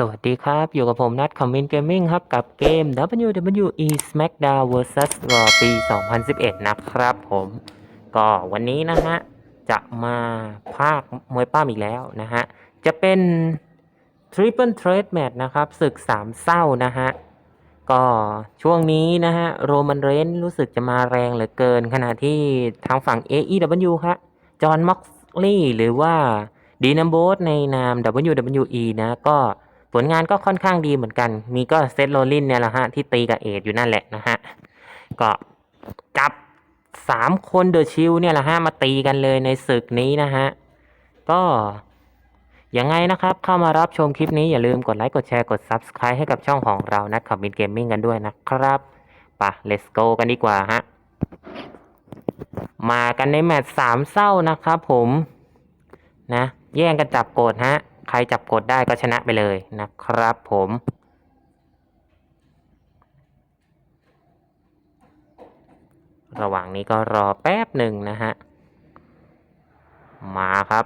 สวัสดีครับ อยู่กับผมนัทคอมมินเกมมิ่งครับ กับเกม WWE SmackDown vs Raw ปี 2011 นะครับผม ก็วันนี้นะฮะ จะมาภาคมวยป้ามอีกแล้วนะฮะ จะเป็น Triple Threat Match นะครับศึกสามเศร้านะฮะ ก็ช่วงนี้นะฮะ โรมันเรนรู้สึกจะมาแรงเหลือเกิน ขณะที่ทางฝั่ง AEW ฮะจอห์นม็อกลีย์หรือว่าดีนัมโบสในนาม WWE นะก็ ผลงานก็ค่อนข้างดีเหมือนกัน มีก็เซตโรลินเนี่ยแหละฮะ ที่ตีกับเอดอยู่นั่นแหละนะฮะ ก็จับสามคนเดอะชิลเนี่ยแหละฮะ มาตีกันเลยในศึกนี้นะฮะ ก็ยังไงนะครับ เข้ามารับชมคลิปนี้อย่าลืมกดไลค์ กดแชร์ กด Subscribe ให้กับช่องของเรานะขับมินเกมมิ่งกันด้วยนะครับปะ let's go กันดีกว่าฮะ มากันในแมตช์สามเศร้านะครับผม นะ แย่งกันจับกดฮะ ใครจับกดได้ก็ชนะไปเลยนะครับผมระหว่างนี้ก็รอแป๊บหนึ่งนะฮะ มาครับ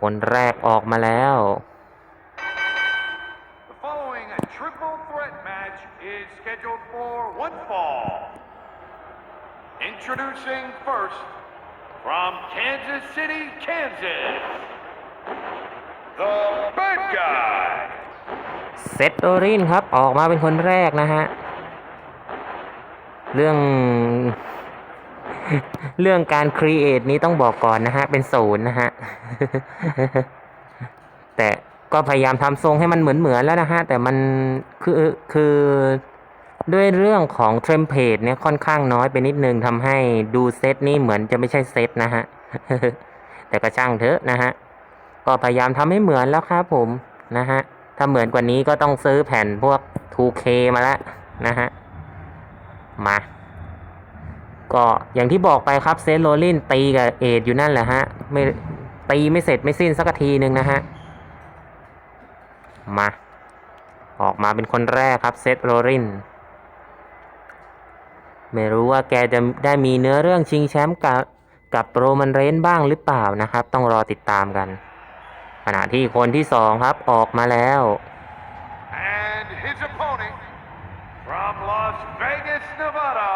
คนแรกออกมาแล้ว Introducing first from Kansas City, Kansas. เซตโอรินครับออกมาเป็นคนแรกนะฮะ เรื่อง เรื่องการครีเอทนี้ต้องบอกก่อนนะฮะ เป็นศูนย์นะฮะ แต่ก็พยายามทำทรงให้มันเหมือนเหมือนแล้วนะฮะ แต่มันคือคือด้วยเรื่องของเทมเพลตเนี่ยค่อนข้างน้อยไปนิดนึงทำให้ดูเซตนี้เหมือนจะไม่ใช่เซตนะฮะ แต่ก็ช่างเถอะนะฮะ ก็พยายามทำให้เหมือนแล้วครับผมนะฮะถ้าเหมือนกว่านี้ก็ต้องซื้อแผ่นพวก 2K มาแล้วนะฮะมาก็อย่างที่บอกไปครับเซนโรลินตีกับเอดอยู่นั่นแหละฮะไม่ตีไม่เสร็จไม่สิ้นสักทีหนึ่งนะฮะมาออกมาเป็นคนแรกครับเซตโรลินไม่รู้ว่าแกจะได้มีเนื้อเรื่องชิงแชมป์กับกับโรมันเรนบ้างหรือเปล่านะครับ ต้องรอติดตามกัน ขณะที่คนที่สองครับออกมาแล้ว And his opponent, from Las Vegas, Nevada,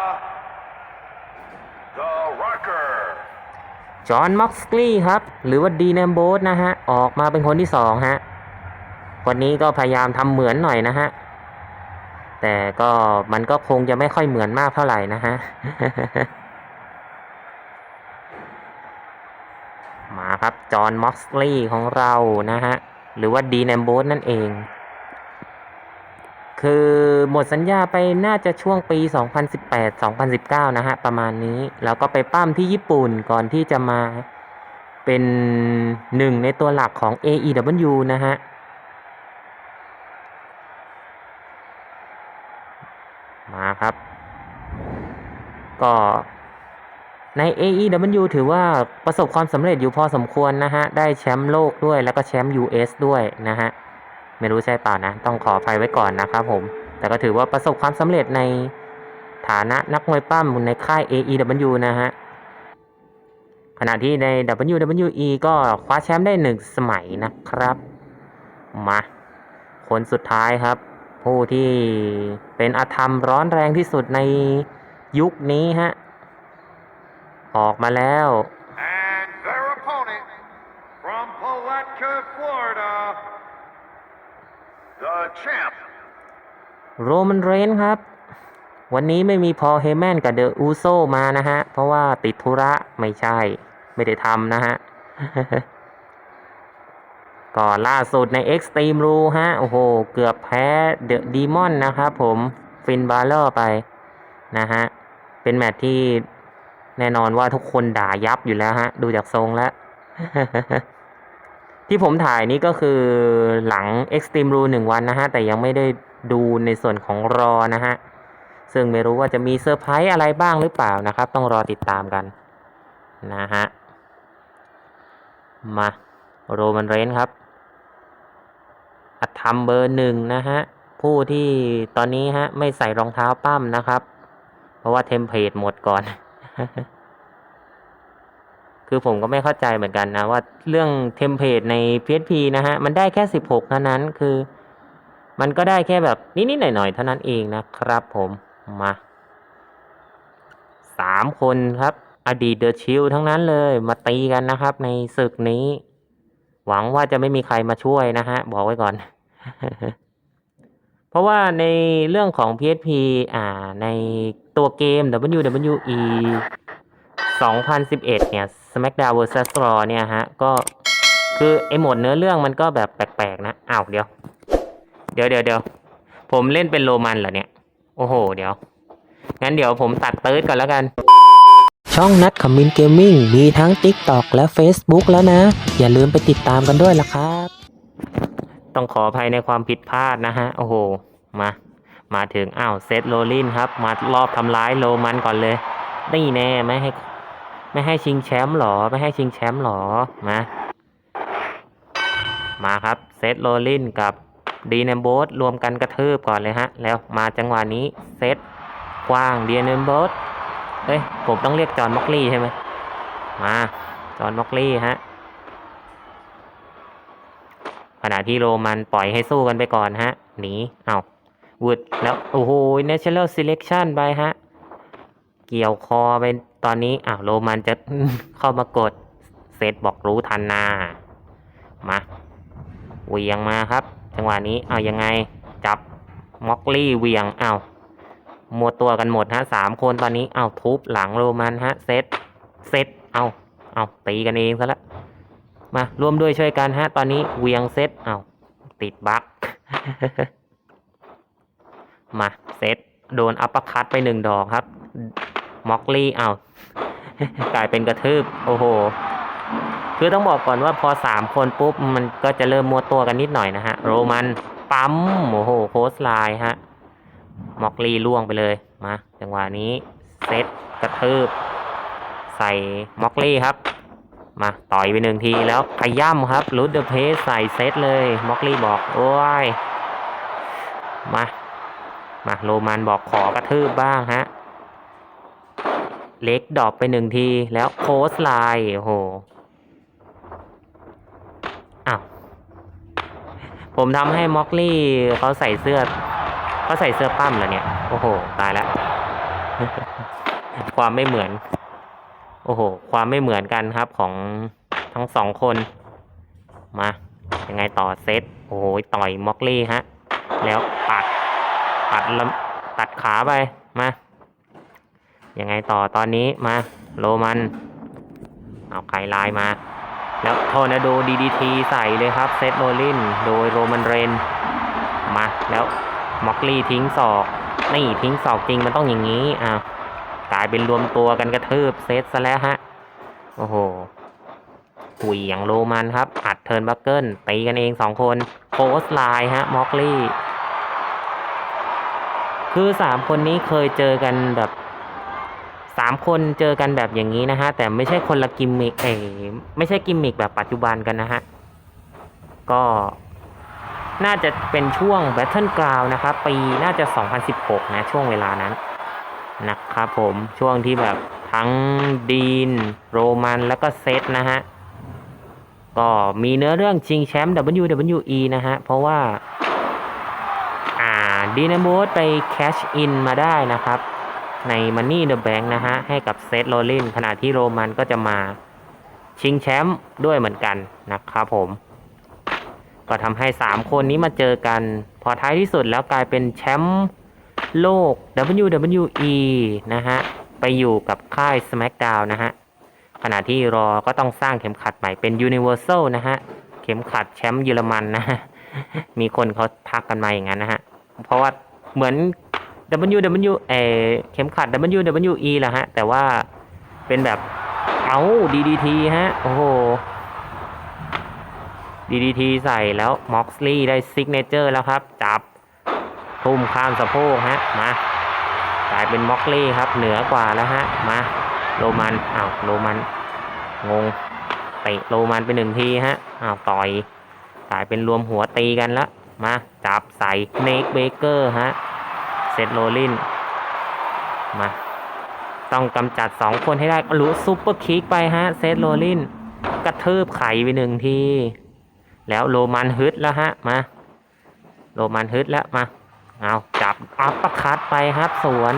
the Rocker. จอห์นม็อกสลีย์ครับ หรือว่าดีแนมโบสนะฮะ ออกมาเป็นคนที่สองฮะ คนนี้ก็พยายามทำเหมือนหน่อยนะฮะ แต่ก็มันก็คงจะไม่ค่อยเหมือนมากเท่าไหร่นะฮะ มาครับ จอห์นม็อกสลีย์ของเรานะฮะ หรือว่าดีแนมโบสนั่นเอง คือหมดสัญญาไปน่าจะช่วงปี 2018-2019 นะฮะ ประมาณนี้ แล้วก็ไปปั้มที่ญี่ปุ่นก่อนที่จะมาเป็นหนึ่งในตัวหลักของ AEW นะฮะมาครับ ก็ ใน AEW ถือว่าประสบความสำเร็จอยู่พอสมควรนะฮะ ได้แชมป์โลกด้วยแล้วก็แชมป์ US ด้วยนะฮะ ไม่รู้ใช่เปล่านะ ต้องขออภัยไว้ก่อนนะครับผม แต่ก็ถือว่าประสบความสำเร็จในฐานะนักมวยปั้มในค่าย AEW นะฮะ ขณะที่ใน WWE ก็คว้าแชมป์ได้หนึ่งสมัยนะครับ มา คนสุดท้ายครับ ผู้ที่เป็นอาธรรมร้อนแรงที่สุดในยุคนี้ฮะ ออกมาแล้ว And their opponent, from Palatka, Florida, the champ, โรมันเรนครับ วันนี้ไม่มีพอลเฮแมนกับเดอะอูโซมานะฮะ เพราะว่าติดธุระไม่ใช่ ไม่ได้ทำนะฮะ ก่อนล่าสุดใน Extreme Rule ฮะ โอ้โห เกือบแพ้เดอะดีมอนนะครับผม ฟินบาเลอร์ไปนะฮะ เป็นแมตช์ที่ แน่นอนว่าทุกคนด่ายับอยู่แล้วฮะ ดูจากทรงแล้ว ที่ผมถ่ายนี่ก็คือหลัง Extreme Rule หนึ่งวันนะฮะ แต่ยังไม่ได้ดูในส่วนของรอนะฮะ ซึ่งไม่รู้ว่าจะมีเซอร์ไพรส์อะไรบ้างหรือเปล่านะครับ ต้องรอติดตามกัน นะฮะ มาโรมันเรนครับอัดทำเบอร์หนึ่งนะฮะ ผู้ที่ตอนนี้ฮะ ไม่ใส่รองเท้าปั้มนะครับ เพราะว่าเทมเพลตหมดก่อน คือผมก็ไม่เข้าใจเหมือนกันนะ ว่าเรื่องเทมเพลตใน PSP นะฮะ มันได้แค่ 16 เท่านั้นคือ มันก็ได้แค่แบบนิดๆหน่อยๆเท่านั้นเองนะครับผมมาสามคนครับ อดีตเดอะชิลทั้งนั้นเลยมาตีกันนะครับ ในศึกนี้ หวังว่าจะไม่มีใครมาช่วยนะฮะ บอกไว้ก่อน เพราะว่าในเรื่องของ PSP อ่าใน ตัวเกม WWE 2011 เนี่ย SmackDown vs Raw เนี่ยฮะ ก็คือไอโหมดเนื้อเรื่องมันก็แบบแปลกๆนะ อ้าวเดี๋ยว เดี๋ยวเดี๋ยวเดี๋ยวผมเล่นเป็นโรมันเหรอเนี่ย โอ้โห เดี๋ยว งั้นเดี๋ยวผมตัดเติร์ดก่อนแล้วกัน ช่องนัดคอมมินเกมมิ่งมีทั้ง TikTok และ Facebook แล้วนะ อย่าลืมไปติดตามกันด้วยล่ะครับ ต้องขออภัยในความผิดพลาดนะฮะ โอ้โห มา มาถึงอ้าวเซตโรลินครับมารอบทำร้ายโรมันก่อนเลยนี่แน่ไม่ให้ไม่ให้ชิงแชมป์หรอ ไม่ให้ชิงแชมป์หรอมามาครับเซตโรลินกับดีเนมโบสรวมกันกระทืบก่อนเลยฮะ แล้วมาจังหวะนี้เซตกว้างดีเนมโบสเฮ้ยผมต้องเรียกจอห์นม็อกลี่ใช่ไหมมาจอห์นม็อกลี่ฮะขณะที่โรมันปล่อยให้สู้กันไปก่อนฮะหนีเอา วุดแล้ว โอ้โห natural selection ไปฮะ เกี่ยวคอไปตอนนี้ อ้าว โรมันจะเข้ามากด เซตบอกรู้ทันนา มาเวียงมาครับ จังหวะนี้ เอายังไง จับม็อกลี่เวียง เอาหมดตัวกันหมดฮะสามคนตอนนี้ เอาทุบหลังโรมันฮะ เซต เซต เอาเอาตีกันเองซะละมาร่วมด้วยช่วยกันฮะ ตอนนี้เวียงเซตเอาติดบั๊ก มาเซตโดนอัปคัตไปหนึ่งดอกครับม็อกลี่เอากลายเป็นกระทืบ โอ้โห คือต้องบอกก่อนว่าพอสามคนปุ๊บ มันก็จะเริ่มมัวตัวกันนิดหน่อยนะฮะ โรมัน ปั๊ม โอ้โห โคสไลน์ฮะม็อกลี่ล่วงไปเลย มา จังหวะนี้เซตกระทืบ ใส่ม็อกลี่ครับ มาต่อยไปหนึ่งทีแล้วขย่ำครับรูดเดอะเพสใส่เซตเลยม็อกลี่บอก โอ้ย มา มาโรมันบอกขอกระทืบบ้างฮะ เล็กดอปไปหนึ่งที แล้วโคสไลน์โอ้โหอ้าวผมทำให้ม็อกลี่เขาใส่เสื้อเขาใส่เสื้อปั้มเหรอเนี่ย โอ้โห ตายแล้ว ความไม่เหมือน โอ้โห ความไม่เหมือนกันครับของทั้งสองคน มา ยังไงต่อเซต โอ้โห ต่อยม็อกลี่ฮะ แล้วปัด ปัดลำตัดขาไป มา ยังไงต่อตอนนี้มา โรมัน เอาไข่ลายมา แล้วโทนาโดดีดีทีใส่เลยครับ เซตโรลิน โดยโรมันเรน มาแล้วม็อกลี่ทิ้งศอก นี่ทิ้งศอกจริงมันต้องอย่างนี้อะกลายเป็นรวมตัวกันกระทืบเซตซะแล้วฮะ โอ้โหหุยอย่างโรมันครับ อัดเทิร์นบัคเกิลตีกันเองสองคนโพสไลน์ฮะม็อกลี่ คือสามคนนี้เคยเจอกันแบบสามคนเจอกันแบบอย่างนี้นะฮะ แต่ไม่ใช่คนละกิมมิกเอไม่ใช่กิมมิกแบบปัจจุบันกันนะฮะ ก็น่าจะเป็นช่วง Battle Ground นะครับ ปีน่าจะ 2016 นะ ช่วงเวลานั้นนะครับผมช่วงที่แบบทั้งดีน โรมันแล้วก็เซตนะฮะ ก็มีเนื้อเรื่องชิงแชมป์ WWE นะฮะ เพราะว่า ดีน m โบสไปแคชอินมาได้นะครับ ใน Money the Bank นะฮะ ให้กับเซตโรลลินขณะที่โรมันก็จะมาชิงแชมป์ด้วยเหมือนกันนะครับผม ก็ทำให้ 3 คนนี้มาเจอกัน พอท้ายที่สุดแล้วกลายเป็นแชมป์โลก WWE นะฮะ ไปอยู่กับค่าย SmackDown นะฮะ ขณะที่รอก็ต้องสร้างเข็มขัดใหม่เป็น Universal นะฮะ เข็มขัดแชมป์เยอรมันนะฮะมีคนเขาทักกันมาอย่างนั้นนะฮะ เพราะว่าเหมือน WWE เอเข็มขัด WWE แหละฮะ แต่ว่าเป็นแบบเอา DDT ฮะ โอ้โห DDT ใส่แล้ว Moxley ได้ Signature แล้วครับ จับ ทุ่มข้ามสะโพกฮะ มากลายเป็นม็อกลี่ครับ เหนือกว่าแล้วฮะ มา โรมันอ้าวโรมัน งงเตะโรมันไปหนึ่งทีฮะอ้าวต่อยกลายเป็นรวมหัวตีกันละ มาจับใส่เนกเบเกอร์ฮะเซตโรลินมา ต้องกำจัดสองคนให้ได้รู้ซุปเปอร์คิกไปฮะเซตโรลินกระทืบไข่ไปหนึ่งที แล้วโรมันฮึดแล้วฮะมาโรมันฮึดแล้วมาเอาจับอัปปอร์คัตไปครับสวน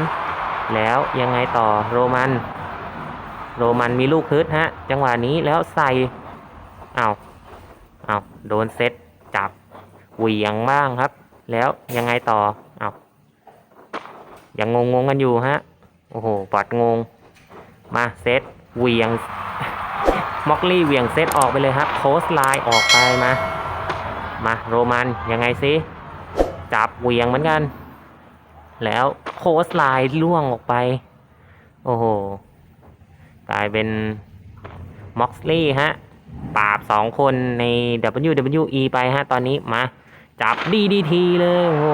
แล้วยังไงต่อโรมัน โรมันมีลูกฮึดฮะ จังหวะนี้แล้วใส่เอาเอาโดนเซต เหวี่ยงบ้างครับ แล้วยังไงต่อเอายังงงงกันอยู่ฮะโอ้โหปอดงง มาเซตเหวี่ยงม็อกลี่เหวี่ยงเซตออกไปเลยครับโคสไลน์ออกไปมา มาโรมันยังไงซิจับเหวี่ยงเหมือนกัน แล้วโคสไลน์ล่วงออกไป โอ้โหกลายเป็นม็อกลี่ฮะปราบสองคนใน WWE ไปฮะ ตอนนี้มา จับ DDT เลยโอ้โห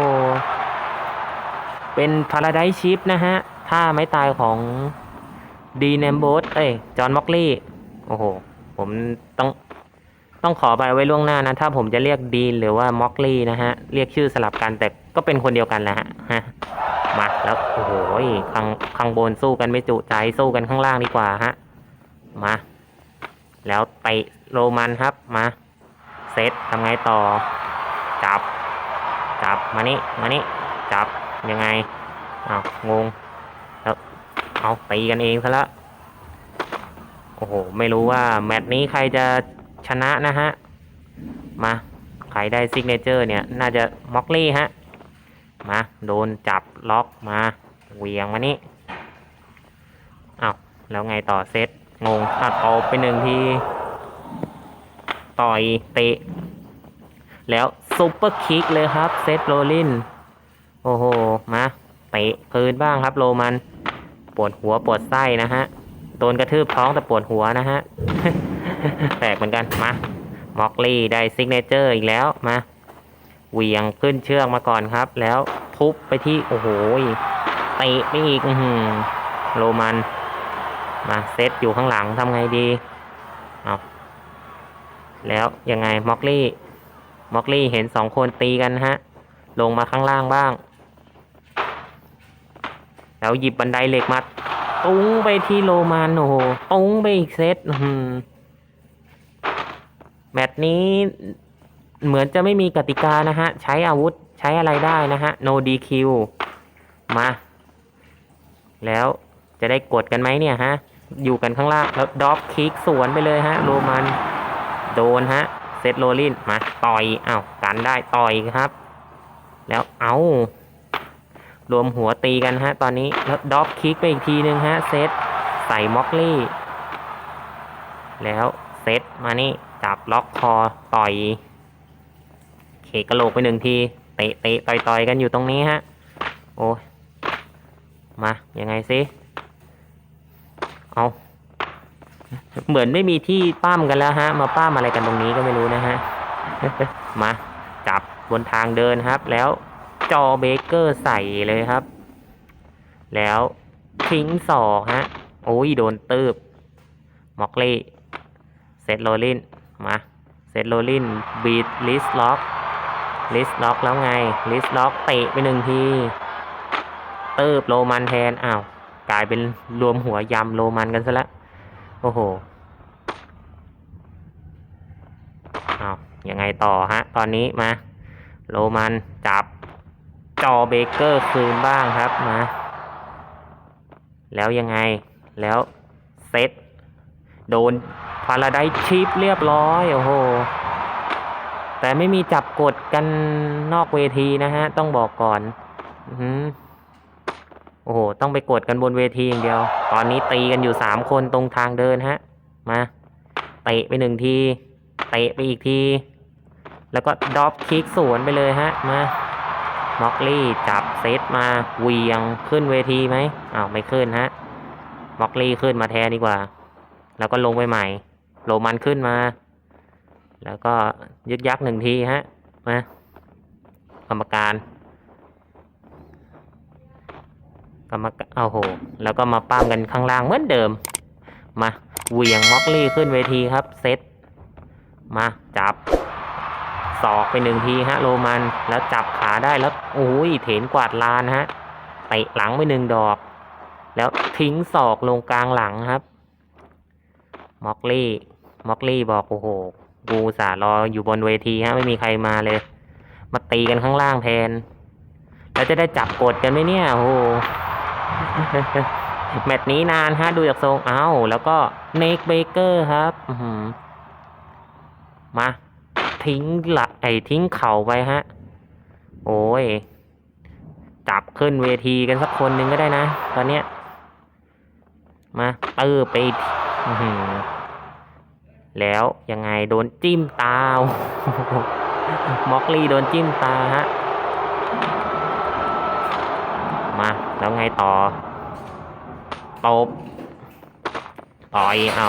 เป็นพาราไดชิพนะฮะท่าไม้ตายของดีเนมโบสเอ้ย จอห์นม็อกลี่ โอ้โห ผมต้องต้องขอไปไว้ล่วงหน้านะ ถ้าผมจะเรียกดีนหรือว่าม็อกลี่นะฮะ เรียกชื่อสลับกันแต่ก็เป็นคนเดียวกันแหละฮะฮะมาแล้ว โอ้โหข้างข้างบนสู้กันไม่จุใจสู้กันข้างล่างดีกว่าฮะ มา แล้วเตะโรมันครับ มา เซตทำไงต่อ จับ จับ มานี่มานี่จับ ยังไงอ้าวงง แล้ว เอาตีกันเองซะละ โอ้โห ไม่รู้ว่าแมตช์นี้ใครจะชนะนะฮะ มาใครได้ซิกเนเจอร์เนี่ย น่าจะม็อกลี่ฮะ มา โดนจับล็อกมาเวียงมานี่อ้าวแล้วไงต่อเซตงงอะตบไปหนึ่งที ต่อยเตะ แล้ว ซุปเปอร์คิกเลยครับเซตโรลิน โอ้โห มาเตะคืนบ้างครับโรมัน ปวดหัวปวดไส้นะฮะ โดนกระทืบท้องแต่ปวดหัวนะฮะ แตกเหมือนกัน มา มอกลี่ได้ซิกเนเจอร์อีกแล้ว มา เหวียงขึ้นเชือกมาก่อนครับ แล้วทุบไปที่ โอ้โหเตะไปอีกอืโรมัน มาเซตอยู่ข้างหลังทำไงดี เอาแล้วยังไงมอกลี่ มอกลี่เห็นสองคนตีกันฮะ ลงมาข้างล่างบ้าง แล้วหยิบบันไดเหล็กมาตุ้งไปที่โรมันโอ้โหตุ้งไปอีกเซตแมตช์นี้เหมือนจะไม่มีกติกานะฮะ ใช้อาวุธใช้อะไรได้นะฮะ no DQ มา แล้วจะได้กดกันไหมเนี่ยฮะ อยู่กันข้างล่างแล้วดอฟคิกสวนไปเลยฮะ โรมัน โดนฮะ เซตโรลินมาต่อยอ้าวกันได้ต่อยครับ แล้วเอารวมหัวตีกันฮะ ตอนนี้แล้วดอฟคิกไปอีกทีนึงฮะเซตใส่ม็อกลี่ แล้วเซตมานี่จับล็อกคอต่อย เขกกระโหลกไปหนึ่งทีเตะเตะต่อยต่อยกันอยู่ตรงนี้ฮะ โอ้มายังไงซิเอา เหมือนไม่มีที่ปั้มกันแล้วฮะ มาปั้มอะไรกันตรงนี้ก็ไม่รู้นะฮะ มาจับบนทางเดินครับ แล้วจอเบเกอร์ใส่เลยครับ แล้วทิ้งศอกฮะ โอ้ยโดนตืบมอกลี่เซตโรลินมาเซตโรลินบีดลิสล็อกลิสล็อกแล้วไงลิสล็อกเตะไปหนึ่งทีตืบโรมันแทนอ้าวกลายเป็นรวมหัวยำโรมันกันซะและ โอ้โหเอายังไงต่อฮะ ตอนนี้มา โรมันจับจอเบเกอร์คืนบ้างครับมาแล้วยังไงแล้วเซตโดนพาราไดชิปเรียบร้อย โอ้โห แต่ไม่มีจับกดกันนอกเวทีนะฮะ ต้องบอกก่อน อือหือ โอ้โห ต้องไปกดกันบนเวทีอย่างเดียว ตอนนี้ตีกันอยู่สามคนตรงทางเดินฮะ มาเตะไปหนึ่งที เตะไปอีกที แล้วก็ดรอปคิกสวนไปเลยฮะ มาม็อกลี่จับเซตมาเวียงขึ้นเวทีไหมอ้าวไม่ขึ้นฮะม็อกลี่ขึ้นมาแทนดีกว่า แล้วก็ลงไปใหม่ โรมันขึ้นมา แล้วก็ยึกยักหนึ่งทีฮะ มากรรมการ กรรมาเอาโห แล้วก็มาป้ามกันข้างล่างเหมือนเดิม มาเหวี่ยงม็อกลี่ขึ้นเวทีครับ เซตมาจับศอกไปหนึ่งทีฮะ โรมันแล้วจับขาได้แล้วโอ้ยเถนกวาดลานฮะเตะหลังไปหนึ่งดอก แล้วทิ้งศอกลงกลางหลังครับม็อกลี่ม็อกลี่บอกโอ้โหกูสารออยู่บนเวทีฮะ ไม่มีใครมาเลย มาตีกันข้างล่างแทน แล้วจะได้จับกดกันไหมเนี่ยโอ้โห แมตช์นี้นานฮะ ดูจากทรงเอ้าแล้วก็เนกเบเกอร์ครับมา ทิ้งละไอ้ทิ้งเข่าไปฮะ โอ้ย จับขึ้นเวทีกันสักคนหนึ่งก็ได้นะ ตอนเนี้ย มาเออไปอแล้วยังไงโดนจิ้มตา ม็อกลี่โดนจิ้มตาฮะ มา แล้วไงต่อตบต่อยเอา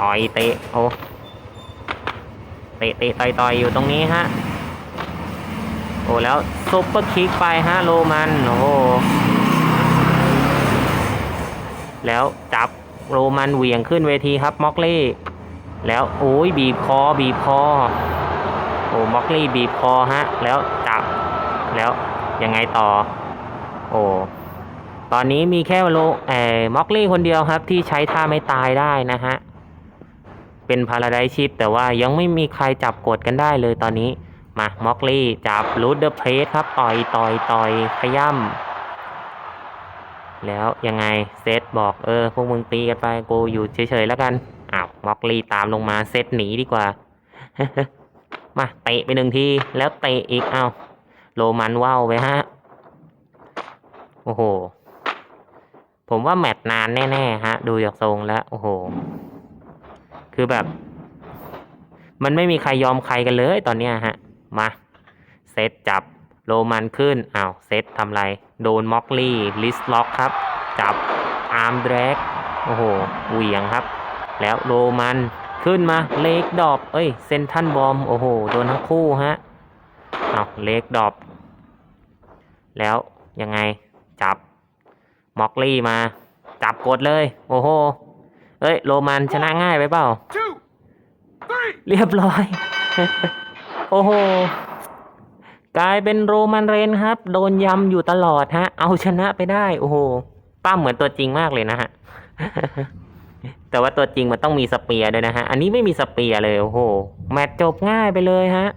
ต่อยเตะโอ้เตะเตะต่อยต่อยอยู่ตรงนี้ฮะโอ้แล้วซุปเปอร์คิกไปฮะโรมันโอ้แล้วจับโรมันเหวี่ยงขึ้นเวทีครับม็อกลี่แล้วโอ้ยบีบคอบีบคอโอ้ม็อกลี่บีบคอฮะแล้วจับแล้วยังไงต่อ โอ้ตอนนี้มีแค่โลเอ่อม็อกลี่คนเดียวครับที่ใช้ท่าไม่ตายได้นะฮะ เป็นพาราไดชิปแต่ว่ายังไม่มีใครจับกดกันได้เลยตอนนี้ มาม็อกลี่จับรูดเดอร์เพรสครับ ต่อยต่อยต่อยขย่ำแล้วยังไงเซตบอกเออ พวกมึงตีกันไปกูอยู่เฉยๆแล้วกัน อ้าวม็อกลี่ตามลงมาเซตหนีดีกว่า มาเตะไปหนึ่งทีแล้วเตะอีกเอาโรมันว่าวไปฮะ โอ้โห ผมว่าแมตช์นานแน่ๆฮะ ดูจากทรงแล้ว โอ้โห คือแบบ มันไม่มีใครยอมใครกันเลยตอนเนี้ยฮะ มา เซตจับโรมันขึ้นอ้าวเซตทำไร โดนม็อกลี่ ลิสล็อกครับ จับอาร์มแดรกโอ้โหเหวี่ยงครับ แล้วโรมันขึ้นมาเลกดอบ เอ้ย เซนทันบอม โอ้โห โดนทั้งคู่ฮะ เอาเลกดอบ แล้วยังไง จับม็อกลี่มา จับกดเลย โอ้โหเอ้ย โรมันชนะง่ายไปเปล่า เรียบร้อย โอ้โห กลายเป็นโรมันเรนครับ โดนยำอยู่ตลอดฮะ เอาชนะไปได้ โอ้โห ป้ามเหมือนตัวจริงมากเลยนะฮะ แต่ว่าตัวจริงมันต้องมีสเปียร์ด้วยนะฮะ อันนี้ไม่มีสเปียร์เลย โอ้โห แมตช์จบง่ายไปเลยฮะ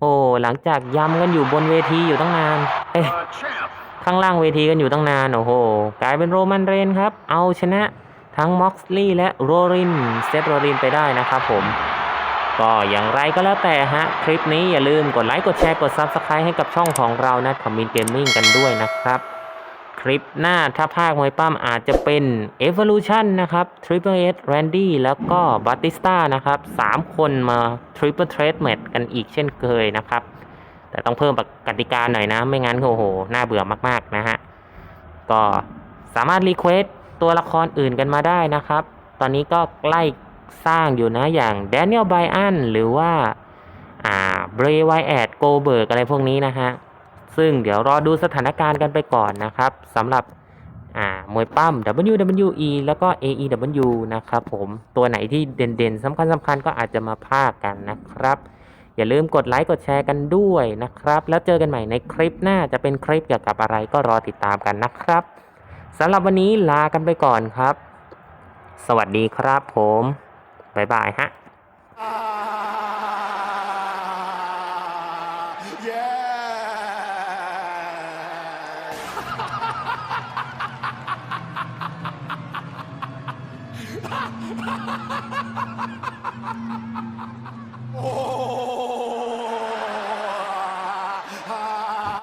โอ้ หลังจากยำกันอยู่บนเวทีอยู่ตั้งนาน เอ๊ะ ข้างล่างเวทีกันอยู่ตั้งนาน โอ้โห กลายเป็นโรมันเรนครับ เอาชนะทั้งม็อกซ์ลี่และโรรินเซตโรรินไปได้นะครับผม ก็อย่างไรก็แล้วแต่ฮะ คลิปนี้อย่าลืมกดไลค์ กดแชร์ กด Subscribe ให้กับช่องของเรานะคอมมินเกมมิ่งกันด้วยนะครับ คลิปหน้าถ้าภาคมวยปั้มอาจจะเป็น Evolution นะครับ Triple H Randy แล้วก็ Batista นะครับ 3 คนมา Triple Threat Match กันอีกเช่นเคยนะครับ แต่ต้องเพิ่มกติกาหน่อยนะ ไม่งั้นโอ้โหน่าเบื่อมากๆนะฮะก็สามารถรีเควสตัวละครอื่นกันมาได้นะครับ ตอนนี้ก็ใกล้สร้างอยู่นะอย่าง Daniel Bryan หรือว่าอ่า Bray Wyatt Goldberg อะไรพวกนี้นะฮะ ซึ่งเดี๋ยวรอดูสถานการณ์กันไปก่อนนะครับสำหรับอ่ามวยปั้ม WWE แล้วก็ AEW นะครับผม ตัวไหนที่เด่นๆสำคัญสำคัญๆก็อาจจะมาพากันนะครับ อย่าลืมกดไลค์กดแชร์กันด้วยนะครับ แล้วเจอกันใหม่ในคลิปหน้าจะเป็นคลิปเกี่ยวกับอะไรก็รอติดตามกันนะครับสำหรับวันนี้ลากันไปก่อนครับ สวัสดีครับผม บ๊ายบายฮะ Ah, おお